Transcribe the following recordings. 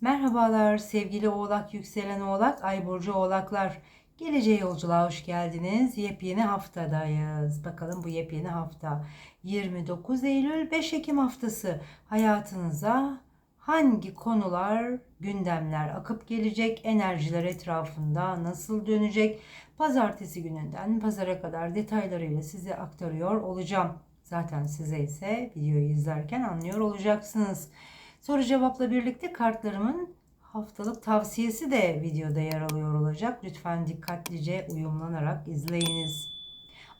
Merhabalar sevgili Oğlak, yükselen Oğlak, Ay burcu Oğlaklar. Geleceğe yolculuğa hoş geldiniz. Yepyeni haftadayız. Bakalım bu yepyeni hafta 29 Eylül 5 Ekim haftası hayatınıza hangi konular, gündemler akıp gelecek, enerjiler etrafında nasıl dönecek? Pazartesi gününden pazara kadar detaylarıyla size aktarıyor olacağım. Zaten size ise videoyu izlerken anlıyor olacaksınız. Soru cevapla birlikte kartlarımın haftalık tavsiyesi de videoda yer alıyor olacak. Lütfen dikkatlice uyumlanarak izleyiniz.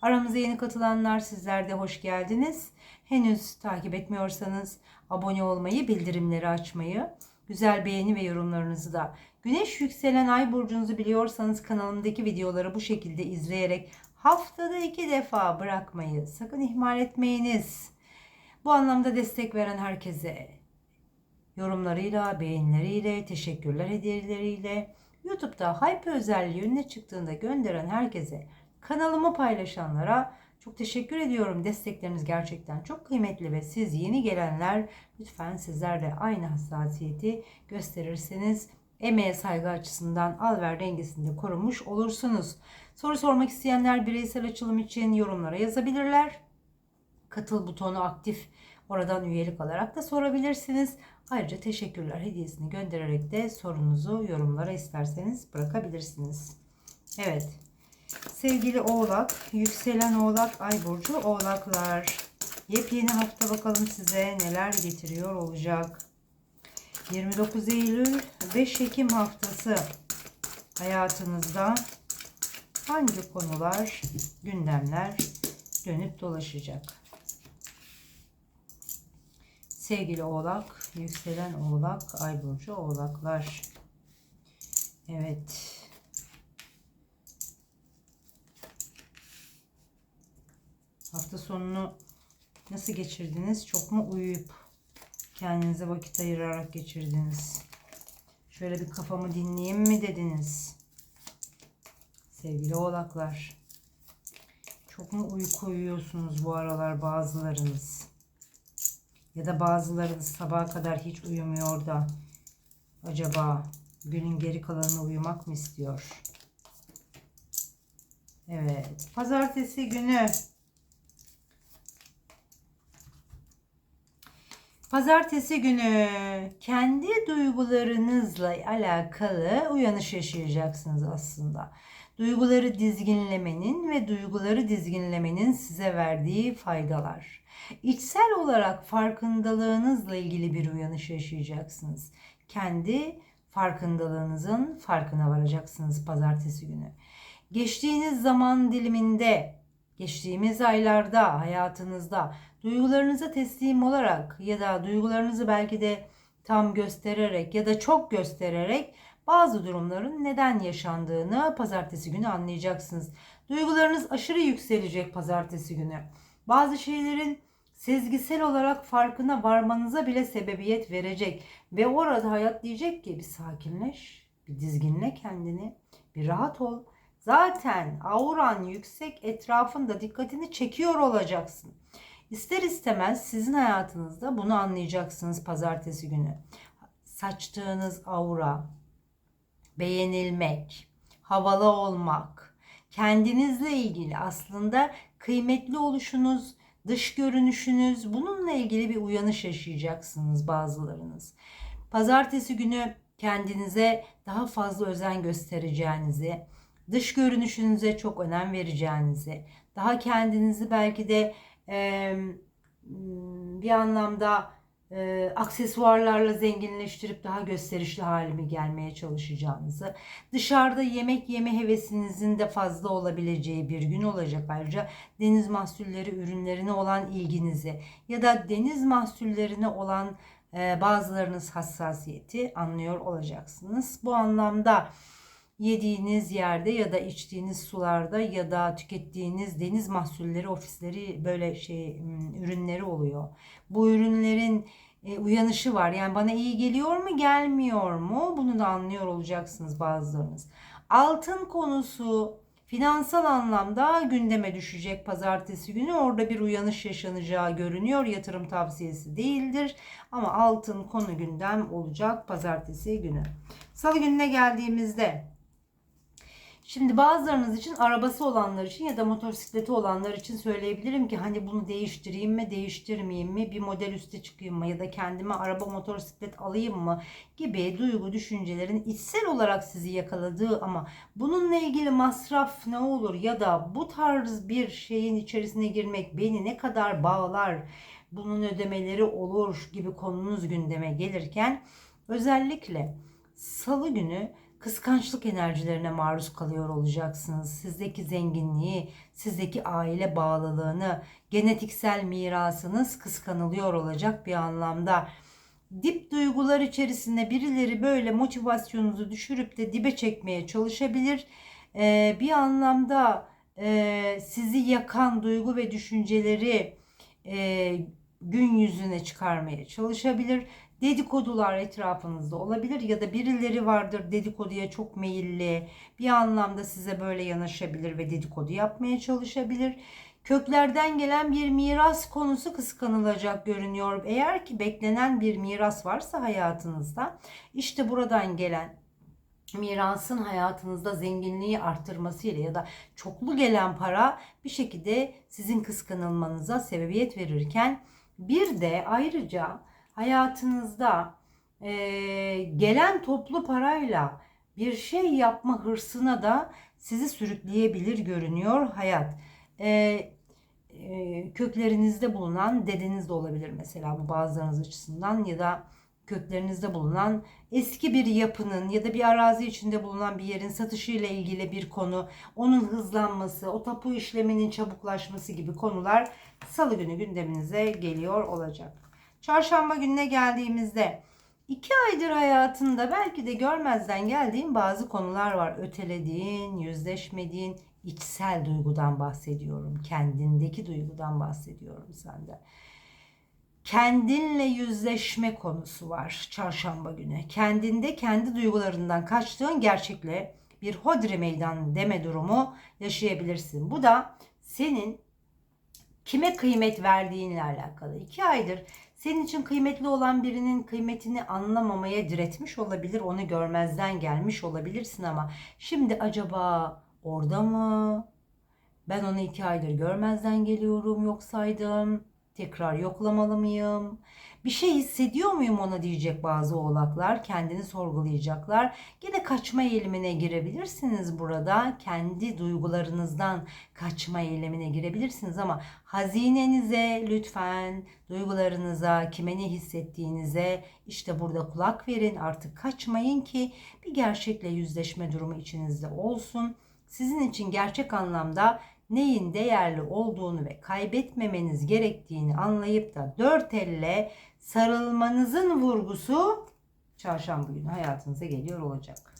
Aramıza yeni katılanlar sizler de hoş geldiniz. Henüz takip etmiyorsanız abone olmayı, bildirimleri açmayı, güzel beğeni ve yorumlarınızı da Güneş yükselen ay burcunuzu biliyorsanız kanalımdaki videoları bu şekilde izleyerek haftada iki defa bırakmayı sakın ihmal etmeyiniz. Bu anlamda destek veren herkese yorumlarıyla, beğenileriyle, teşekkürler hediyeleriyle, YouTube'da hype özelliği önüne çıktığında gönderen herkese, kanalımı paylaşanlara çok teşekkür ediyorum. Destekleriniz gerçekten çok kıymetli ve siz yeni gelenler lütfen sizler de aynı hassasiyeti gösterirseniz emeğe saygı açısından al ver dengesinde korumuş olursunuz. Soru sormak isteyenler bireysel açılım için yorumlara yazabilirler. Katıl butonu aktif oradan üyelik alarak da sorabilirsiniz. Ayrıca teşekkürler hediyesini göndererek de sorunuzu yorumlara isterseniz bırakabilirsiniz. Evet. Sevgili Oğlak, yükselen Oğlak, Ay burcu Oğlaklar. Yepyeni hafta bakalım size neler getiriyor olacak. 29 Eylül 5 Ekim haftası hayatınızda hangi konular, gündemler dönüp dolaşacak? Sevgili Oğlak, yükselen Oğlak, Ay burcu Oğlaklar. Evet. Hafta sonunu nasıl geçirdiniz? Çok mu uyuyup kendinize vakit ayırarak geçirdiniz? Şöyle bir kafamı dinleyeyim mi dediniz? Sevgili oğlaklar. Çok mu uyku uyuyorsunuz bu aralar bazılarınız? Ya da bazılarınız sabaha kadar hiç uyumuyor da acaba günün geri kalanını uyumak mı istiyor? Evet. Pazartesi günü Pazartesi günü kendi duygularınızla alakalı uyanış yaşayacaksınız aslında. Duyguları dizginlemenin ve duyguları dizginlemenin size verdiği faydalar. İçsel olarak farkındalığınızla ilgili bir uyanış yaşayacaksınız. Kendi farkındalığınızın farkına varacaksınız pazartesi günü. Geçtiğiniz zaman diliminde, geçtiğimiz aylarda hayatınızda duygularınıza teslim olarak ya da duygularınızı belki de tam göstererek ya da çok göstererek bazı durumların neden yaşandığını pazartesi günü anlayacaksınız. Duygularınız aşırı yükselecek pazartesi günü. Bazı şeylerin sezgisel olarak farkına varmanıza bile sebebiyet verecek ve orada hayat diyecek ki bir sakinleş, bir dizginle kendini, bir rahat ol. Zaten auran yüksek etrafında dikkatini çekiyor olacaksın. İster istemez sizin hayatınızda bunu anlayacaksınız pazartesi günü. Saçtığınız aura, beğenilmek, havalı olmak, kendinizle ilgili aslında kıymetli oluşunuz, dış görünüşünüz bununla ilgili bir uyanış yaşayacaksınız bazılarınız. Pazartesi günü kendinize daha fazla özen göstereceğinizi, dış görünüşünüze çok önem vereceğinizi, daha kendinizi belki de e, bir anlamda e, aksesuarlarla zenginleştirip daha gösterişli halimi gelmeye çalışacağınızı, dışarıda yemek yeme hevesinizin de fazla olabileceği bir gün olacak ayrıca deniz mahsulleri ürünlerine olan ilginizi ya da deniz mahsullerine olan e, bazılarınız hassasiyeti anlıyor olacaksınız. Bu anlamda yediğiniz yerde ya da içtiğiniz sularda ya da tükettiğiniz deniz mahsulleri ofisleri böyle şey ürünleri oluyor. Bu ürünlerin e, uyanışı var. Yani bana iyi geliyor mu gelmiyor mu bunu da anlıyor olacaksınız bazılarınız. Altın konusu Finansal anlamda gündeme düşecek pazartesi günü. Orada bir uyanış yaşanacağı görünüyor. Yatırım tavsiyesi değildir. Ama altın konu gündem olacak pazartesi günü. Salı gününe geldiğimizde Şimdi bazılarınız için arabası olanlar için ya da motosikleti olanlar için söyleyebilirim ki hani bunu değiştireyim mi değiştirmeyeyim mi bir model üste çıkayım mı ya da kendime araba motosiklet alayım mı? gibi duygu düşüncelerin içsel olarak sizi yakaladığı ama bununla ilgili masraf ne olur ya da bu tarz bir şeyin içerisine girmek beni ne kadar bağlar bunun ödemeleri olur gibi konunuz gündeme gelirken özellikle salı günü kıskançlık enerjilerine maruz kalıyor olacaksınız. Sizdeki zenginliği, sizdeki aile bağlılığını, genetiksel mirasınız kıskanılıyor olacak bir anlamda. Dip duygular içerisinde birileri böyle motivasyonunuzu düşürüp de dibe çekmeye çalışabilir. Ee, bir anlamda e, sizi yakan duygu ve düşünceleri e, gün yüzüne çıkarmaya çalışabilir dedikodular etrafınızda olabilir ya da birileri vardır dedikoduya çok meyilli bir anlamda size böyle yanaşabilir ve dedikodu yapmaya çalışabilir. Köklerden gelen bir miras konusu kıskanılacak görünüyor. Eğer ki beklenen bir miras varsa hayatınızda işte buradan gelen mirasın hayatınızda zenginliği arttırmasıyla ya da çoklu gelen para bir şekilde sizin kıskanılmanıza sebebiyet verirken bir de ayrıca hayatınızda e, gelen toplu parayla bir şey yapma hırsına da sizi sürükleyebilir görünüyor hayat. E, e, köklerinizde bulunan dedeniz de olabilir mesela bu bazılarınız açısından ya da köklerinizde bulunan eski bir yapının ya da bir arazi içinde bulunan bir yerin satışıyla ilgili bir konu, onun hızlanması, o tapu işleminin çabuklaşması gibi konular salı günü gündeminize geliyor olacak. Çarşamba gününe geldiğimizde iki aydır hayatında belki de görmezden geldiğin bazı konular var. Ötelediğin, yüzleşmediğin içsel duygudan bahsediyorum. Kendindeki duygudan bahsediyorum sende. Kendinle yüzleşme konusu var çarşamba günü. Kendinde kendi duygularından kaçtığın gerçekle bir hodri meydan deme durumu yaşayabilirsin. Bu da senin kime kıymet verdiğinle alakalı. İki aydır senin için kıymetli olan birinin kıymetini anlamamaya diretmiş olabilir. Onu görmezden gelmiş olabilirsin ama şimdi acaba orada mı? Ben onu iki aydır görmezden geliyorum yoksaydım. Tekrar yoklamalı mıyım? Bir şey hissediyor muyum ona diyecek bazı oğlaklar. Kendini sorgulayacaklar. Yine kaçma eğilimine girebilirsiniz burada. Kendi duygularınızdan kaçma eğilimine girebilirsiniz ama hazinenize lütfen duygularınıza, kime ne hissettiğinize işte burada kulak verin. Artık kaçmayın ki bir gerçekle yüzleşme durumu içinizde olsun. Sizin için gerçek anlamda neyin değerli olduğunu ve kaybetmemeniz gerektiğini anlayıp da dört elle sarılmanızın vurgusu çarşamba günü hayatınıza geliyor olacak.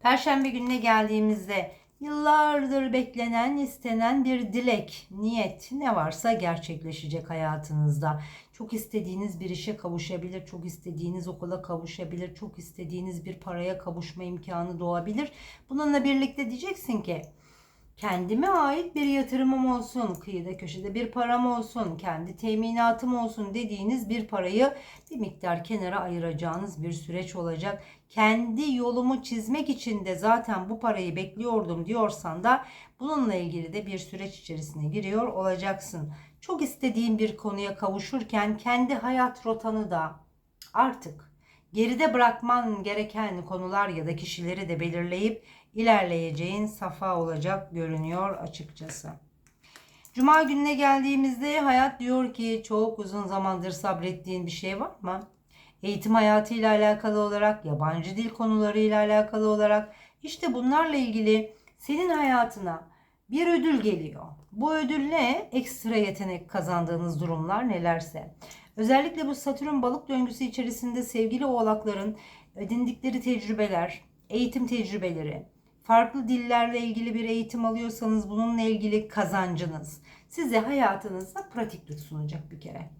Perşembe gününe geldiğimizde yıllardır beklenen, istenen bir dilek, niyet ne varsa gerçekleşecek hayatınızda. Çok istediğiniz bir işe kavuşabilir, çok istediğiniz okula kavuşabilir, çok istediğiniz bir paraya kavuşma imkanı doğabilir. Bununla birlikte diyeceksin ki kendime ait bir yatırımım olsun, kıyıda köşede bir param olsun, kendi teminatım olsun dediğiniz bir parayı bir miktar kenara ayıracağınız bir süreç olacak. Kendi yolumu çizmek için de zaten bu parayı bekliyordum diyorsan da bununla ilgili de bir süreç içerisine giriyor olacaksın. Çok istediğin bir konuya kavuşurken kendi hayat rotanı da artık geride bırakman gereken konular ya da kişileri de belirleyip ilerleyeceğin safa olacak görünüyor açıkçası. Cuma gününe geldiğimizde hayat diyor ki çok uzun zamandır sabrettiğin bir şey var mı? Eğitim hayatıyla alakalı olarak, yabancı dil konularıyla alakalı olarak işte bunlarla ilgili senin hayatına bir ödül geliyor. Bu ödül ne? Ekstra yetenek kazandığınız durumlar nelerse. Özellikle bu Satürn balık döngüsü içerisinde sevgili oğlakların edindikleri tecrübeler, eğitim tecrübeleri, farklı dillerle ilgili bir eğitim alıyorsanız bununla ilgili kazancınız size hayatınızda pratiklik sunacak bir kere.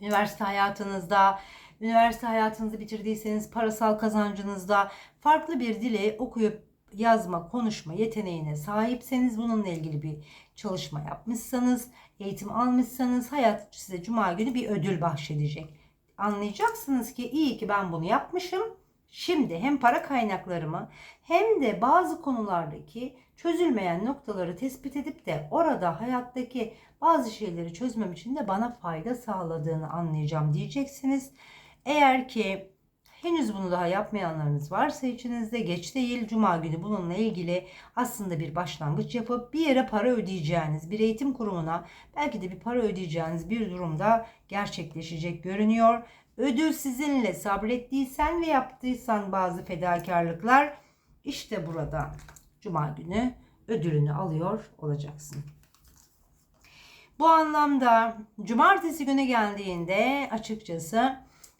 Üniversite hayatınızda, üniversite hayatınızı bitirdiyseniz parasal kazancınızda farklı bir dili okuyup yazma, konuşma yeteneğine sahipseniz bununla ilgili bir çalışma yapmışsanız, eğitim almışsanız hayat size cuma günü bir ödül bahşedecek. Anlayacaksınız ki iyi ki ben bunu yapmışım. Şimdi hem para kaynaklarımı hem de bazı konulardaki çözülmeyen noktaları tespit edip de orada hayattaki bazı şeyleri çözmem için de bana fayda sağladığını anlayacağım diyeceksiniz. Eğer ki henüz bunu daha yapmayanlarınız varsa içinizde geç değil cuma günü bununla ilgili aslında bir başlangıç yapıp bir yere para ödeyeceğiniz bir eğitim kurumuna belki de bir para ödeyeceğiniz bir durumda gerçekleşecek görünüyor. Ödül sizinle sabrettiysen ve yaptıysan bazı fedakarlıklar işte burada cuma günü ödülünü alıyor olacaksın. Bu anlamda cumartesi günü geldiğinde açıkçası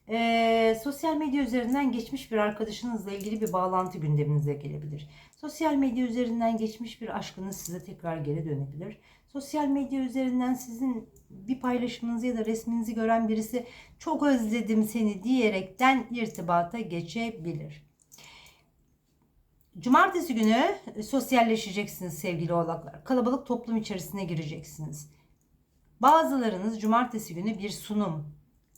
e, sosyal medya üzerinden geçmiş bir arkadaşınızla ilgili bir bağlantı gündeminize gelebilir. Sosyal medya üzerinden geçmiş bir aşkınız size tekrar geri dönebilir. Sosyal medya üzerinden sizin bir paylaşımınızı ya da resminizi gören birisi çok özledim seni diyerekten irtibata geçebilir. Cumartesi günü sosyalleşeceksiniz sevgili oğlaklar. Kalabalık toplum içerisine gireceksiniz. Bazılarınız cumartesi günü bir sunum,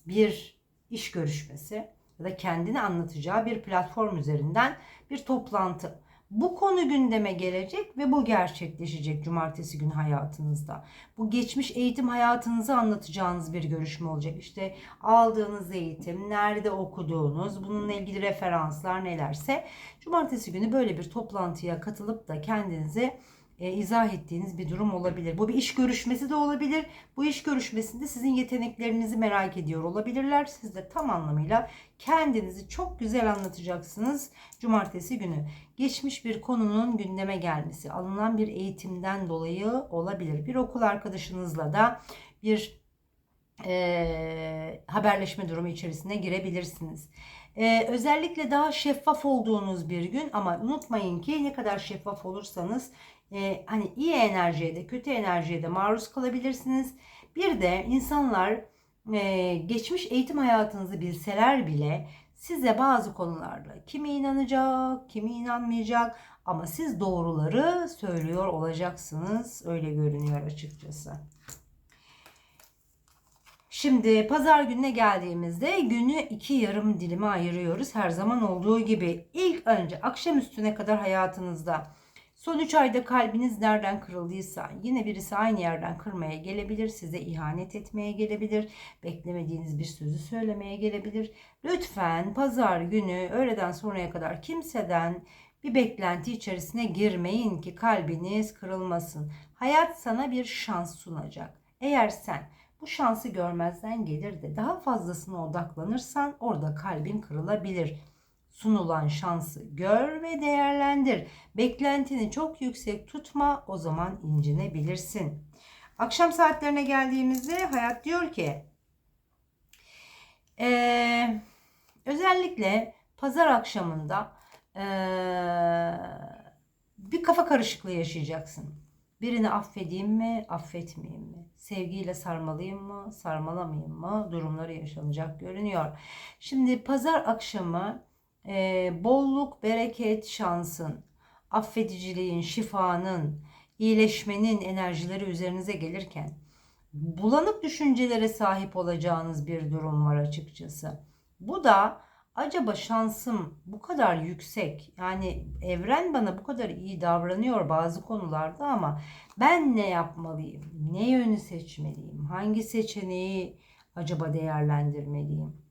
bir iş görüşmesi ya da kendini anlatacağı bir platform üzerinden bir toplantı. Bu konu gündeme gelecek ve bu gerçekleşecek cumartesi günü hayatınızda. Bu geçmiş eğitim hayatınızı anlatacağınız bir görüşme olacak. İşte aldığınız eğitim, nerede okuduğunuz, bununla ilgili referanslar nelerse cumartesi günü böyle bir toplantıya katılıp da kendinizi e, izah ettiğiniz bir durum olabilir. Bu bir iş görüşmesi de olabilir. Bu iş görüşmesinde sizin yeteneklerinizi merak ediyor olabilirler. Siz de tam anlamıyla kendinizi çok güzel anlatacaksınız cumartesi günü. Geçmiş bir konunun gündeme gelmesi, alınan bir eğitimden dolayı olabilir. Bir okul arkadaşınızla da bir e, haberleşme durumu içerisine girebilirsiniz. Ee, özellikle daha şeffaf olduğunuz bir gün ama unutmayın ki ne kadar şeffaf olursanız e, hani iyi enerjiye de kötü enerjiye de maruz kalabilirsiniz. Bir de insanlar e, geçmiş eğitim hayatınızı bilseler bile size bazı konularda kimi inanacak, kimi inanmayacak ama siz doğruları söylüyor olacaksınız. Öyle görünüyor açıkçası. Şimdi pazar gününe geldiğimizde günü iki yarım dilime ayırıyoruz. Her zaman olduğu gibi ilk önce akşam üstüne kadar hayatınızda son 3 ayda kalbiniz nereden kırıldıysa yine birisi aynı yerden kırmaya gelebilir. Size ihanet etmeye gelebilir. Beklemediğiniz bir sözü söylemeye gelebilir. Lütfen pazar günü öğleden sonraya kadar kimseden bir beklenti içerisine girmeyin ki kalbiniz kırılmasın. Hayat sana bir şans sunacak. Eğer sen bu şansı görmezden gelir de daha fazlasına odaklanırsan orada kalbin kırılabilir. Sunulan şansı gör ve değerlendir. Beklentini çok yüksek tutma o zaman incinebilirsin. Akşam saatlerine geldiğimizde hayat diyor ki ee, özellikle pazar akşamında ee, bir kafa karışıklığı yaşayacaksın. Birini affedeyim mi, affetmeyeyim mi? Sevgiyle sarmalıyım mı, sarmalamayayım mı? Durumları yaşanacak görünüyor. Şimdi pazar akşamı e, bolluk, bereket, şansın, affediciliğin, şifanın, iyileşmenin enerjileri üzerinize gelirken bulanık düşüncelere sahip olacağınız bir durum var açıkçası. Bu da acaba şansım bu kadar yüksek yani evren bana bu kadar iyi davranıyor bazı konularda ama ben ne yapmalıyım? Ne yönü seçmeliyim? Hangi seçeneği acaba değerlendirmeliyim?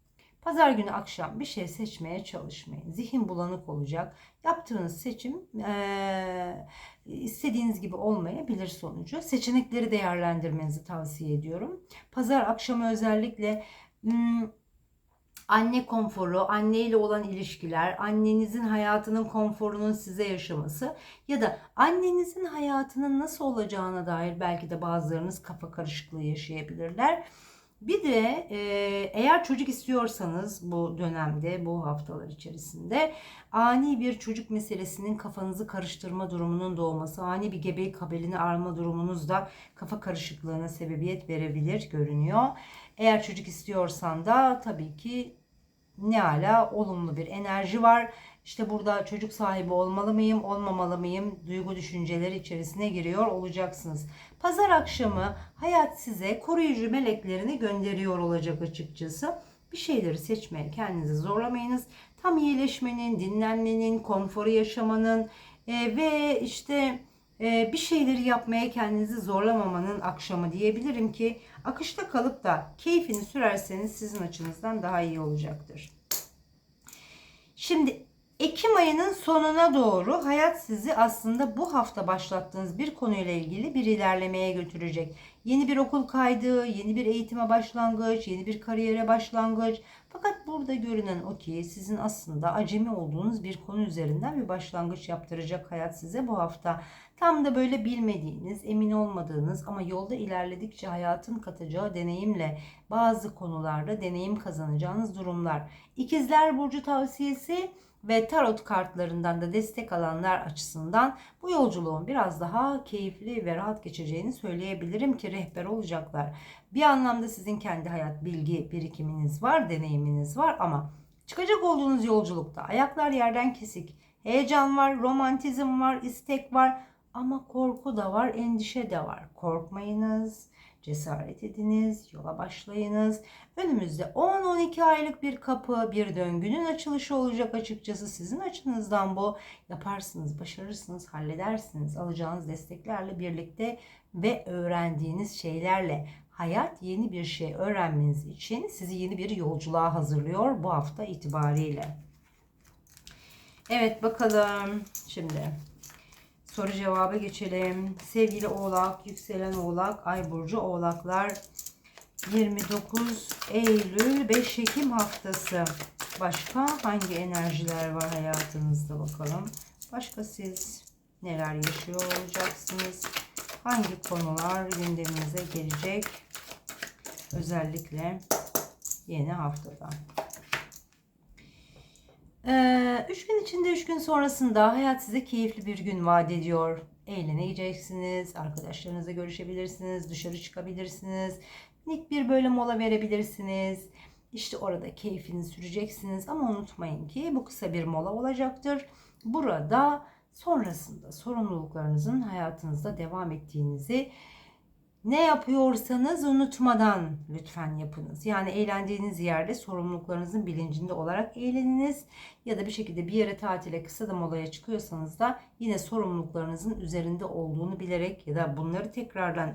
Pazar günü akşam bir şey seçmeye çalışmayın. Zihin bulanık olacak. Yaptığınız seçim ee, istediğiniz gibi olmayabilir sonucu. Seçenekleri değerlendirmenizi tavsiye ediyorum. Pazar akşamı özellikle hmm, anne konforu, anneyle olan ilişkiler, annenizin hayatının konforunun size yaşaması ya da annenizin hayatının nasıl olacağına dair belki de bazılarınız kafa karışıklığı yaşayabilirler. Bir de e, eğer çocuk istiyorsanız bu dönemde, bu haftalar içerisinde ani bir çocuk meselesinin kafanızı karıştırma durumunun doğması, ani bir gebelik haberini arma durumunuz da kafa karışıklığına sebebiyet verebilir görünüyor. Eğer çocuk istiyorsan da tabii ki ne ala olumlu bir enerji var. İşte burada çocuk sahibi olmalı mıyım, olmamalı mıyım? Duygu düşünceleri içerisine giriyor olacaksınız. Pazar akşamı hayat size koruyucu meleklerini gönderiyor olacak açıkçası. Bir şeyleri seçmeye kendinizi zorlamayınız. Tam iyileşmenin, dinlenmenin, konforu yaşamanın e, ve işte e, bir şeyleri yapmaya kendinizi zorlamamanın akşamı diyebilirim ki akışta kalıp da keyfini sürerseniz sizin açınızdan daha iyi olacaktır. Şimdi Ekim ayının sonuna doğru hayat sizi aslında bu hafta başlattığınız bir konuyla ilgili bir ilerlemeye götürecek. Yeni bir okul kaydı, yeni bir eğitime başlangıç, yeni bir kariyere başlangıç. Fakat burada görünen o ki sizin aslında acemi olduğunuz bir konu üzerinden bir başlangıç yaptıracak hayat size bu hafta. Tam da böyle bilmediğiniz, emin olmadığınız ama yolda ilerledikçe hayatın katacağı deneyimle bazı konularda deneyim kazanacağınız durumlar. İkizler Burcu tavsiyesi ve tarot kartlarından da destek alanlar açısından bu yolculuğun biraz daha keyifli ve rahat geçeceğini söyleyebilirim ki rehber olacaklar. Bir anlamda sizin kendi hayat bilgi birikiminiz var, deneyiminiz var ama çıkacak olduğunuz yolculukta ayaklar yerden kesik, heyecan var, romantizm var, istek var ama korku da var, endişe de var. Korkmayınız cesaret ediniz, yola başlayınız. Önümüzde 10-12 aylık bir kapı, bir döngünün açılışı olacak açıkçası. Sizin açınızdan bu yaparsınız, başarırsınız, halledersiniz. Alacağınız desteklerle birlikte ve öğrendiğiniz şeylerle hayat yeni bir şey öğrenmeniz için sizi yeni bir yolculuğa hazırlıyor bu hafta itibariyle. Evet bakalım şimdi soru cevaba geçelim. Sevgili Oğlak, yükselen Oğlak, Ay burcu Oğlaklar 29 Eylül 5 Ekim haftası. Başka hangi enerjiler var hayatınızda bakalım. Başka siz neler yaşıyor olacaksınız? Hangi konular gündeminize gelecek? Özellikle yeni haftada. Ee, üç gün içinde, üç gün sonrasında hayat size keyifli bir gün vaat ediyor. Eğleneceksiniz, arkadaşlarınızla görüşebilirsiniz, dışarı çıkabilirsiniz. Minik bir böyle mola verebilirsiniz. İşte orada keyfini süreceksiniz ama unutmayın ki bu kısa bir mola olacaktır. Burada sonrasında sorumluluklarınızın hayatınızda devam ettiğinizi ne yapıyorsanız unutmadan lütfen yapınız. Yani eğlendiğiniz yerde sorumluluklarınızın bilincinde olarak eğleniniz. Ya da bir şekilde bir yere tatile kısa da molaya çıkıyorsanız da yine sorumluluklarınızın üzerinde olduğunu bilerek ya da bunları tekrardan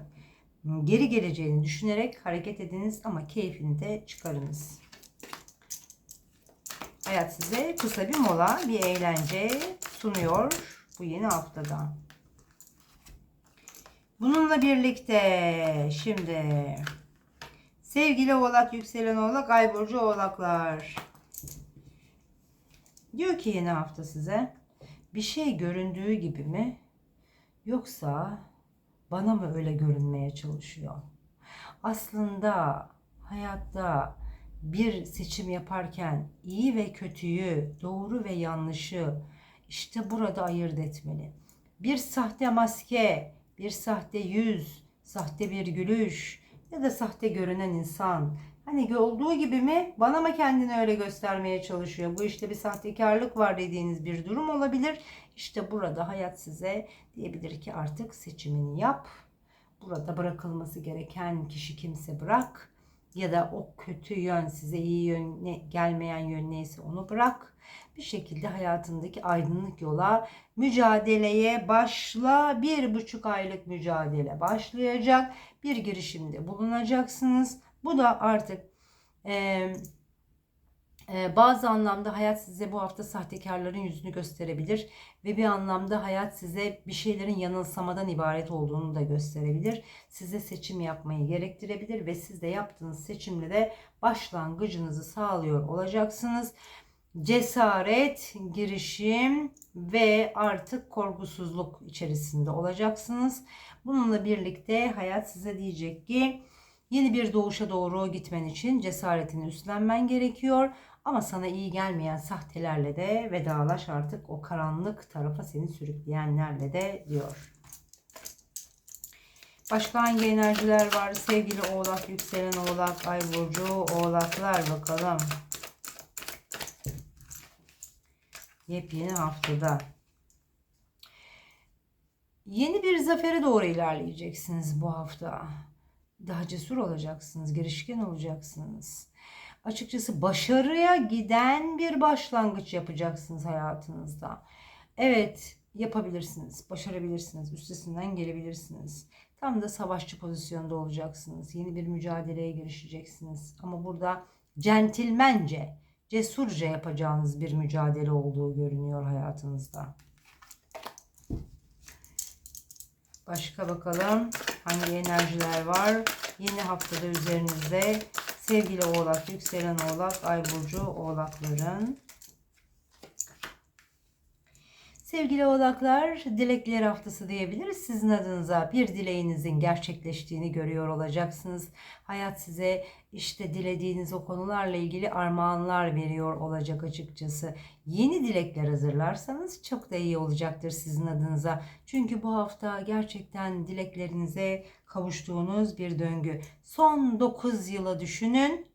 geri geleceğini düşünerek hareket ediniz ama keyfini de çıkarınız. Hayat size kısa bir mola, bir eğlence sunuyor bu yeni haftada. Bununla birlikte şimdi sevgili oğlak, yükselen oğlak, ay burcu oğlaklar. Diyor ki yeni hafta size bir şey göründüğü gibi mi yoksa bana mı öyle görünmeye çalışıyor? Aslında hayatta bir seçim yaparken iyi ve kötüyü, doğru ve yanlışı işte burada ayırt etmeli. Bir sahte maske, bir sahte yüz, sahte bir gülüş ya da sahte görünen insan. Hani olduğu gibi mi? Bana mı kendini öyle göstermeye çalışıyor? Bu işte bir sahtekarlık var dediğiniz bir durum olabilir. İşte burada hayat size diyebilir ki artık seçimini yap. Burada bırakılması gereken kişi kimse bırak. Ya da o kötü yön size iyi yön gelmeyen yön neyse onu bırak. Bir şekilde hayatındaki aydınlık yola mücadeleye başla. Bir buçuk aylık mücadele başlayacak. Bir girişimde bulunacaksınız. Bu da artık e, e, bazı anlamda hayat size bu hafta sahtekarların yüzünü gösterebilir ve bir anlamda hayat size bir şeylerin yanılsamadan ibaret olduğunu da gösterebilir. Size seçim yapmayı gerektirebilir ve siz de yaptığınız seçimle de başlangıcınızı sağlıyor olacaksınız cesaret, girişim ve artık korkusuzluk içerisinde olacaksınız. Bununla birlikte hayat size diyecek ki yeni bir doğuşa doğru gitmen için cesaretini üstlenmen gerekiyor. Ama sana iyi gelmeyen sahtelerle de vedalaş artık o karanlık tarafa seni sürükleyenlerle de diyor. Başka hangi enerjiler var? Sevgili oğlak, yükselen oğlak, ay burcu, oğlaklar bakalım. Yepyeni haftada. Yeni bir zafere doğru ilerleyeceksiniz bu hafta. Daha cesur olacaksınız, girişken olacaksınız. Açıkçası başarıya giden bir başlangıç yapacaksınız hayatınızda. Evet, yapabilirsiniz, başarabilirsiniz, üstesinden gelebilirsiniz. Tam da savaşçı pozisyonda olacaksınız. Yeni bir mücadeleye girişeceksiniz. Ama burada centilmence, cesurca yapacağınız bir mücadele olduğu görünüyor hayatınızda. Başka bakalım hangi enerjiler var? Yeni haftada üzerinizde sevgili oğlak, yükselen oğlak, ay burcu oğlakların. Sevgili oğlaklar, dilekler haftası diyebiliriz. Sizin adınıza bir dileğinizin gerçekleştiğini görüyor olacaksınız. Hayat size işte dilediğiniz o konularla ilgili armağanlar veriyor olacak açıkçası. Yeni dilekler hazırlarsanız çok da iyi olacaktır sizin adınıza. Çünkü bu hafta gerçekten dileklerinize kavuştuğunuz bir döngü. Son 9 yıla düşünün.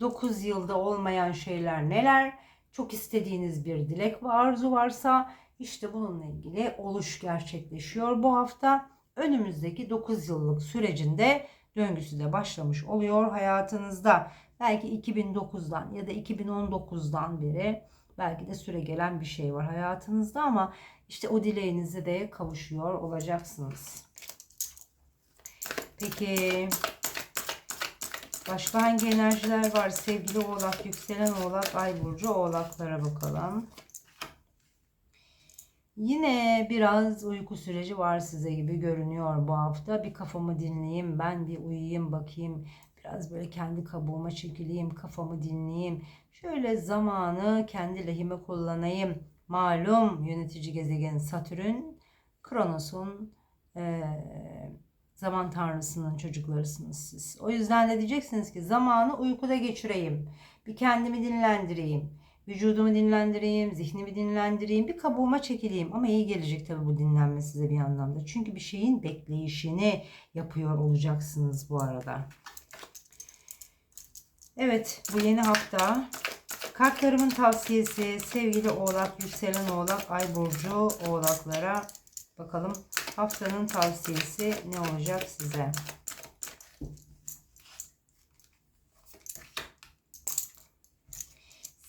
9 yılda olmayan şeyler neler? Çok istediğiniz bir dilek ve arzu varsa işte bununla ilgili oluş gerçekleşiyor bu hafta. Önümüzdeki 9 yıllık sürecinde döngüsü de başlamış oluyor hayatınızda. Belki 2009'dan ya da 2019'dan beri belki de süre gelen bir şey var hayatınızda ama işte o dileğinize de kavuşuyor olacaksınız. Peki başka hangi enerjiler var? Sevgili Oğlak, yükselen Oğlak, Ay burcu Oğlaklara bakalım. Yine biraz uyku süreci var size gibi görünüyor bu hafta. Bir kafamı dinleyeyim, ben bir uyuyayım bakayım. Biraz böyle kendi kabuğuma çekileyim, kafamı dinleyeyim. Şöyle zamanı kendi lehime kullanayım. Malum yönetici gezegen Satürn, Kronos'un e, zaman tanrısının çocuklarısınız siz. O yüzden de diyeceksiniz ki zamanı uykuda geçireyim. Bir kendimi dinlendireyim Vücudumu dinlendireyim, zihnimi dinlendireyim, bir kabuğuma çekileyim. Ama iyi gelecek tabii bu dinlenme size bir anlamda. Çünkü bir şeyin bekleyişini yapıyor olacaksınız bu arada. Evet bu yeni hafta kartlarımın tavsiyesi sevgili oğlak, yükselen oğlak, ay burcu oğlaklara bakalım haftanın tavsiyesi ne olacak size?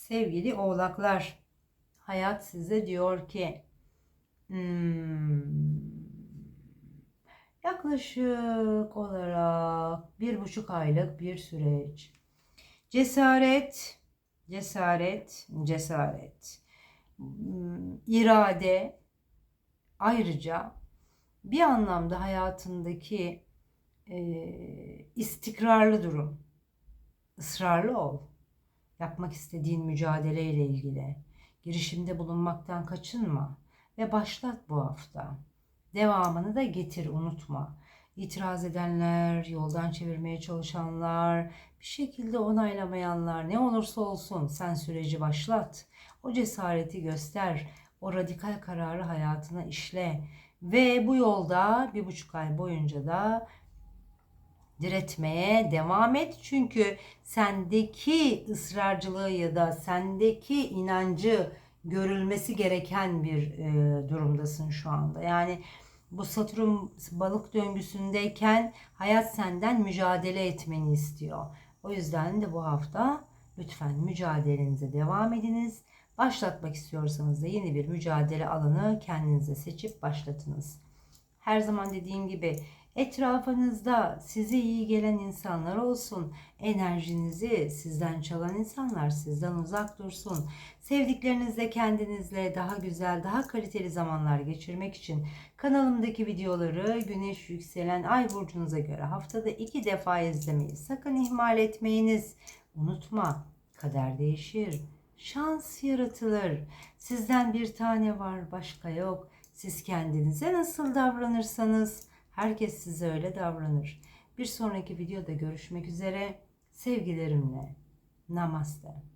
Sevgili oğlaklar, hayat size diyor ki hmm, yaklaşık olarak bir buçuk aylık bir süreç. Cesaret, cesaret, cesaret, hmm, irade, ayrıca bir anlamda hayatındaki e, istikrarlı durum, ısrarlı ol yapmak istediğin mücadeleyle ilgili. Girişimde bulunmaktan kaçınma ve başlat bu hafta. Devamını da getir unutma. İtiraz edenler, yoldan çevirmeye çalışanlar, bir şekilde onaylamayanlar ne olursa olsun sen süreci başlat. O cesareti göster. O radikal kararı hayatına işle. Ve bu yolda bir buçuk ay boyunca da diretmeye devam et. Çünkü sendeki ısrarcılığı ya da sendeki inancı görülmesi gereken bir e, durumdasın şu anda. Yani bu Satürn balık döngüsündeyken hayat senden mücadele etmeni istiyor. O yüzden de bu hafta lütfen mücadelenize devam ediniz. Başlatmak istiyorsanız da yeni bir mücadele alanı kendinize seçip başlatınız. Her zaman dediğim gibi Etrafınızda size iyi gelen insanlar olsun. Enerjinizi sizden çalan insanlar sizden uzak dursun. Sevdiklerinizle kendinizle daha güzel, daha kaliteli zamanlar geçirmek için kanalımdaki videoları güneş yükselen ay burcunuza göre haftada iki defa izlemeyi sakın ihmal etmeyiniz. Unutma, kader değişir. Şans yaratılır. Sizden bir tane var, başka yok. Siz kendinize nasıl davranırsanız Herkes size öyle davranır. Bir sonraki videoda görüşmek üzere. Sevgilerimle. Namaste.